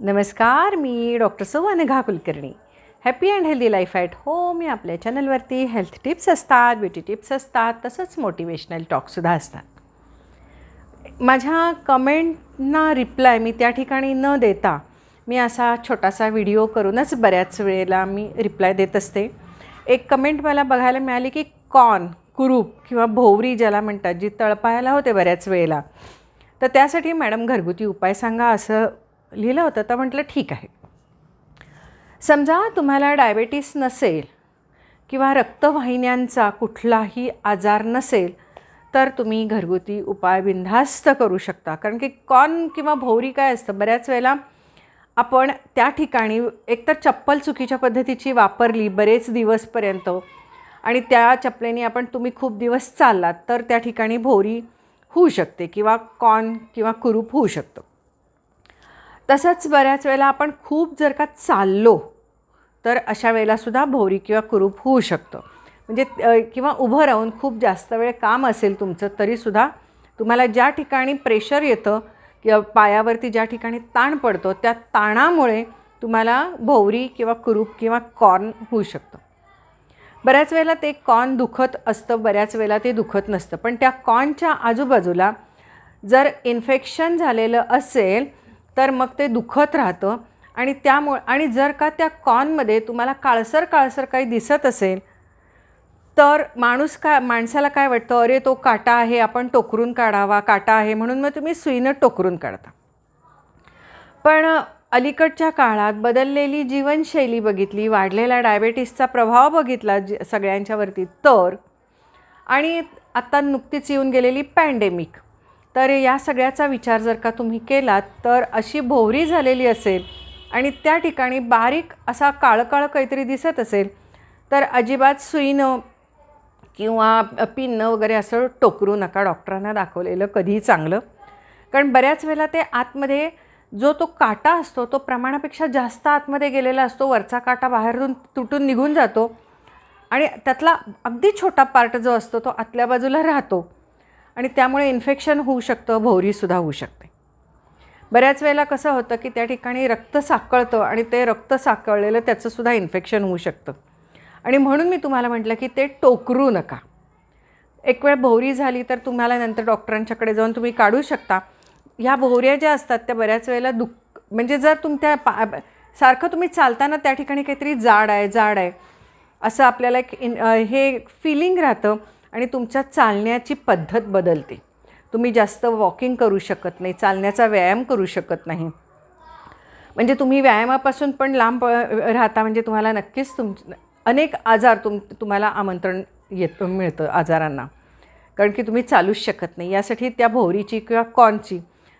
नमस्कार मी डॉक्टर सौ Kulkarni happy and healthy life at home या आपल्या चॅनलवरती हेल्थ टिप्स असतात ब्युटी टिप्स असतात तसंच मोटिवेशनल टॉकसुद्धा असतात. माझ्या कमेंटना रिप्लाय मी त्या ठिकाणी न देता मी असा छोटासा व्हिडिओ करूनच बऱ्याच वेळेला मी रिप्लाय देत असते. एक कमेंट मला बघायला मिळाली की कॉर्न कुरूप किंवा भोवरी ज्याला म्हणतात जी तळपायला होते बऱ्याच वेळेला. तर त्यासाठी मॅडम घरगुती उपाय सांगा असं लिहिलं होतं तर म्हटलं ठीक आहे. समजा तुम्हाला डायबेटीस नसेल किंवा रक्तवाहिन्यांचा कुठलाही आजार नसेल तर तुम्ही घरगुती उपाय बिनधास्त करू शकता. कारण की कॉन किंवा भोवरी काय असतं बऱ्याच वेळेला आपण त्या ठिकाणी एकतर चप्पल चुकीच्या पद्धतीची वापरली बरेच दिवसपर्यंत आणि त्या चपलेने आपण तुम्ही खूप दिवस चाललात तर त्या ठिकाणी भोवरी होऊ शकते किंवा कॉन किंवा कुरूप होऊ शकतं. तसंच बऱ्याच वेळेला आपण खूप जर का चाललो तर अशा वेळेलासुद्धा भोवरी किंवा कुरूप होऊ शकतं. म्हणजे किंवा उभं राहून खूप जास्त वेळ काम असेल तुमचं तरीसुद्धा तुम्हाला ज्या ठिकाणी प्रेशर येतं किंवा पायावरती ज्या ठिकाणी ताण पडतो त्या ताणामुळे तुम्हाला भोवरी किंवा कुरूप किंवा कॉर्न होऊ शकतं. बऱ्याच वेळेला ते कॉर्न दुखत असतं बऱ्याच वेळेला ते दुखत नसतं. पण त्या कॉर्नच्या आजूबाजूला जर इन्फेक्शन झालेलं असेल तर मग ते दुखत राहतं. आणि त्यामुळे आणि जर का त्या कॉनमध्ये तुम्हाला काळसर काळसर काही दिसत असेल तर माणूस काय माणसाला काय वाटतं? अरे तो काटा आहे आपण टोकरून काढावा काटा आहे म्हणून मग तुम्ही सुईनं टोकरून काढता. पण अलीकडच्या काळात बदललेली जीवनशैली बघितली वाढलेला डायबेटीसचा प्रभाव बघितला ज सगळ्यांच्यावरती तर आणि आत्ता नुकतीच येऊन गेलेली पॅन्डेमिक तर या सगळ्याचा विचार जर का तुम्ही केलात तर अशी भोवरी झालेली असेल आणि त्या ठिकाणी बारीक असा काळकाळ काहीतरी दिसत असेल तर अजिबात सुईनं किंवा पिननं वगैरे असं टोकरू नका. डॉक्टरांना दाखवलेलं कधीही चांगलं. कारण बऱ्याच वेळेला ते आतमध्ये जो तो काटा असतो तो प्रमाणापेक्षा जास्त आतमध्ये गेलेला असतो. वरचा काटा बाहेरून तुटून निघून जातो आणि त्यातला अगदी छोटा पार्ट जो असतो तो आतल्या बाजूला राहतो. आणि त्यामुळे इन्फेक्शन होऊ शकतं भोवरीसुद्धा होऊ शकते. बऱ्याच वेळेला कसं होतं की त्या ठिकाणी रक्त साकळतं आणि ते रक्त साकळलेलं त्याचंसुद्धा इन्फेक्शन होऊ शकतं. आणि म्हणून मी तुम्हाला म्हटलं की ते टोकरू नका. एक वेळ भोवरी झाली तर तुम्हाला नंतर डॉक्टरांच्याकडे जाऊन तुम्ही काढू शकता. ह्या भोवऱ्या ज्या असतात त्या बऱ्याच वेळेला दुःख म्हणजे जर तुमच्या पा सारखं तुम्ही चालताना त्या ठिकाणी काहीतरी जाड आहे जाड आहे असं आपल्याला एक इन हे फिलिंग राहतं. आणि तुमच्या चालण्याची पद्धत बदलते. तुम्ही जास्त वॉकिंग करू शकत नाही चालण्याचा व्यायाम करू शकत नाही. म्हणजे तुम्ही व्यायामापासून पण लांब राहता म्हणजे तुम्हाला नक्कीच तुम अनेक आजार तुम तुम्हाला आमंत्रण येतं मिळतं आजारांना. कारण की तुम्ही चालूच शकत नाही. यासाठी त्या भोवरीची किंवा कॉनची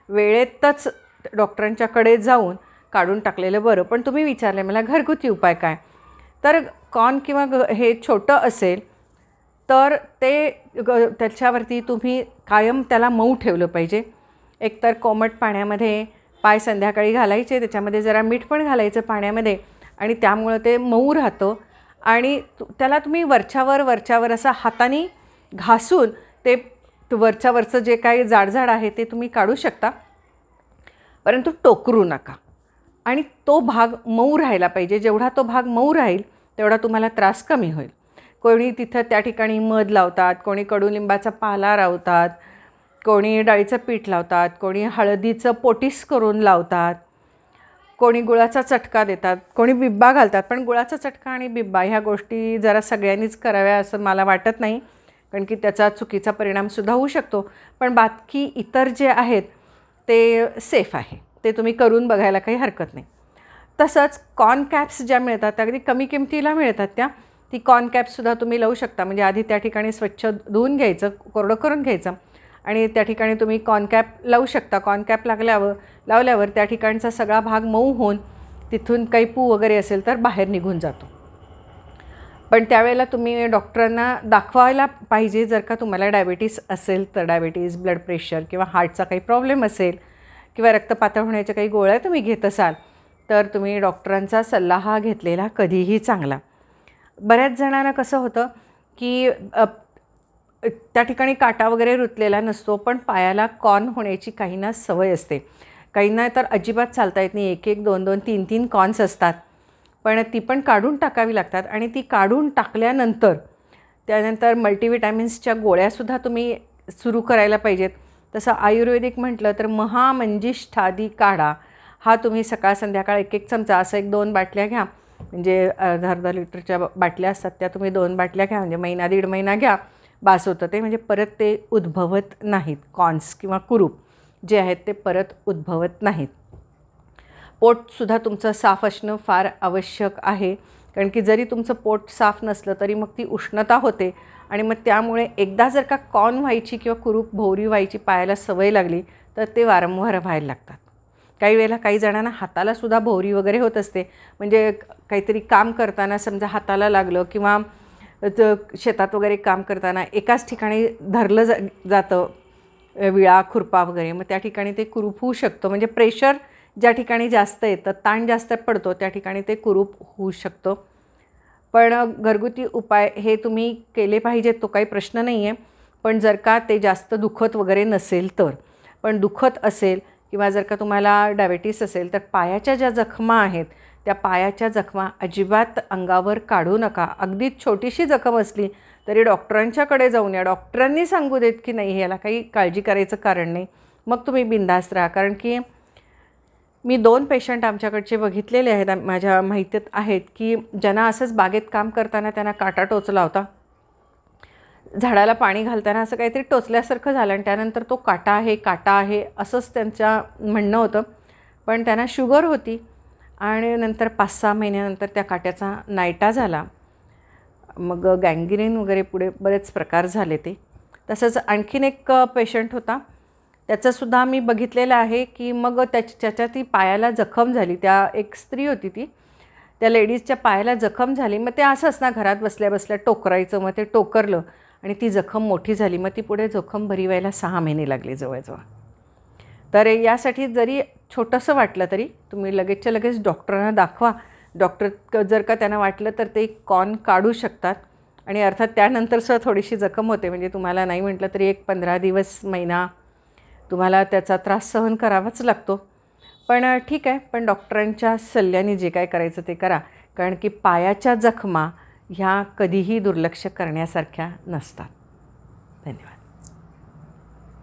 वेळेतच डॉक्टरांच्याकडे जाऊन काढून टाकलेलं बरं. पण तुम्ही विचारले मला घरगुती उपाय काय? तर कॉन किंवा हे छोटं असेल तर ते ग त्याच्यावरती तुम्ही कायम त्याला मऊ ठेवलं पाहिजे. एकतर कोमट पाण्यामध्ये पाय संध्याकाळी घालायचे त्याच्यामध्ये जरा मीठ पण घालायचं पाण्यामध्ये आणि त्यामुळं ते मऊ राहतं. आणि त्याला तुम्ही वरच्यावर वरच्यावर असं हाताने घासून ते वरच्यावरचं जे काही जाडजाड आहे ते तुम्ही काढू शकता. परंतु टोकरू नका. आणि तो भाग मऊ राहायला पाहिजे. जेवढा तो भाग मऊ राहील तेवढा तुम्हाला त्रास कमी होईल. कोणी तिथं त्या ठिकाणी मध लावतात कोणी कडुलिंबाचा पाला लावतात कोणी डाळीचं पीठ लावतात कोणी हळदीचं पोटीस करून लावतात कोणी गुळाचा चटका देतात कोणी बिब्बा घालतात. पण गुळाचा चटका आणि बिब्बा ह्या गोष्टी जरा सगळ्यांनीच कराव्या असं मला वाटत नाही कारण की त्याचा चुकीचा परिणामसुद्धा होऊ शकतो. पण बाकी इतर जे आहेत ते सेफ आहे. ते तुम्ही करून बघायला काही हरकत नाही. तसंच कॉर्न कॅप्स ज्या मिळतात त्या अगदी कमी किमतीला मिळतात त्या. ती कॉर्न कॅप्ससुद्धा तुम्ही लावू शकता. म्हणजे आधी त्या ठिकाणी स्वच्छ धुवून घ्यायचं कोरडं करून घ्यायचं. आणि त्या ठिकाणी तुम्ही कॉर्न कॅप लावू शकता. कॉर्न कॅप लागल्यावर लावल्यावर त्या ठिकाणचा सगळा भाग मऊ होऊन तिथून काही पू वगैरे असेल तर बाहेर निघून जातो. पण त्यावेळेला तुम्ही डॉक्टरांना दाखवायला पाहिजे. जर का तुम्हाला डायबिटीस असेल तर डायबिटीस ब्लड प्रेशर किंवा हार्टचा काही प्रॉब्लेम असेल किंवा रक्तपातळ होण्याच्या काही गोळ्या तुम्ही घेत असाल तर तुम्ही डॉक्टरांचा सल्ला हा घेतलेला कधीही चांगला. बऱ्याच जणांना कसं होतं की त्या ठिकाणी काटा वगैरे रुतलेला नसतो पण पायाला कॉन होण्याची काहींना सवय असते. काहींना तर अजिबात चालता येत नाही. एक एक दोन दोन तीन तीन कॉन्स असतात. पण ती पण काढून टाकावी लागतात आणि ती काढून टाकल्यानंतर त्यानंतर मल्टीविटॅमिन्सच्या गोळ्यासुद्धा तुम्ही सुरू करायला पाहिजेत. तसं आयुर्वेदिक म्हटलं तर महामंजिष्ठादी काढा. हा तुम्ही सकाळ संध्याकाळ एक एक चमचा असं एक दोन बाटल्या घ्या. म्हणजे अर्धा अर्धा लिटरच्या बाटल्या असतात त्या तुम्ही दोन बाटल्या घ्या म्हणजे महिना दीड महिना घ्या. बास होतं ते म्हणजे परत ते उद्भवत नाहीत. कॉन्स किंवा कुरूप जे आहेत ते परत उद्भवत नाहीत. पोटसुद्धा तुमचं साफ असणं फार आवश्यक आहे. कारण की जरी तुमचं पोट साफ नसलं तरी मग ती उष्णता होते. आणि मग त्यामुळे एकदा जर का कॉन व्हायची किंवा कुरूप भोवरी व्हायची पायाला सवय लागली तर ते वारंवार व्हायला लागतात. काही वेळेला काही जणांना हातालासुद्धा भोवरी वगैरे होत असते. म्हणजे काहीतरी काम करताना समजा हाताला लागलं किंवा शेतात वगैरे काम करताना एकाच ठिकाणी धरलं जा जातं विळा खुरपा वगैरे मग त्या ठिकाणी ते कुरूप होऊ शकतो. म्हणजे प्रेशर ज्या ठिकाणी जास्त येतं ताण जास्त पडतो त्या ठिकाणी ते कुरूप होऊ शकतं. पण घरगुती उपाय हे तुम्ही केले पाहिजेत तो काही प्रश्न नाही आहे पण जर का ते जास्त दुखत वगैरे नसेल तर. पण दुखत असेल किंवा जर का तुम्हाला डायबेटीस असेल तर पायाच्या ज्या जखमा आहेत त्या पायाच्या जखमा अजिबात अंगावर काढू नका. अगदी छोटीशी जखम असली तरी डॉक्टरांच्याकडे जाऊन या. डॉक्टरांनी सांगू देत की नाही याला काही काळजी करायचं कारण नाही. मग तुम्ही बिंदास्त राहा. कारण की मी दोन पेशंट आमच्याकडचे बघितलेले आहेत. माझ्या माहितीत आहेत की ज्यांना असंच बागेत काम करताना त्यांना काटा टोचला होता. झाडाला पाणी घालताना असं काहीतरी टोचल्यासारखं झालं आणि त्यानंतर तो काटा आहे काटा आहे असंच त्यांच्या म्हणणं होतं. पण त्यांना शुगर होती आणि नंतर पाच सहा महिन्यानंतर त्या काट्याचा नायटा झाला. मग गँगिरीन वगैरे पुढे बरेच प्रकार झाले ते. तसंच आणखीन एक पेशंट होता. त्याचंसुद्धा मी बघितलेलं आहे की मग त्याच्या त्याच्या ती पायाला जखम झाली. त्या एक स्त्री होती ती. त्या लेडीजच्या पायाला जखम झाली. मग ते असंच ना घरात बसल्या बसल्या टोकरायचं मग ते टोकरलं. आणि ती जखम मोठी झाली मग ती पुढे जखम भरी व्हायला सहा महिने लागले जवळजवळ. तर यासाठी जरी छोटंसं वाटलं तरी तुम्ही लगेचच्या लगेच डॉक्टरांना दाखवा. डॉक्टर जर का त्यांना वाटलं तर ते कॉन काढू शकतात. आणि अर्थात त्यानंतर सुद्धा थोडीशी जखम होते म्हणजे तुम्हाला नाही म्हटलं तरी एक पंधरा दिवस महिना तुम्हाला त्याचा त्रास सहन करावाच लागतो. पण ठीक आहे पण डॉक्टरांच्या सल्ल्याने जे काय करायचं ते करा. कारण की पायाच्या जखमा ह्या कधीही दुर्लक्ष करण्यासारख्या नसतात. धन्यवाद.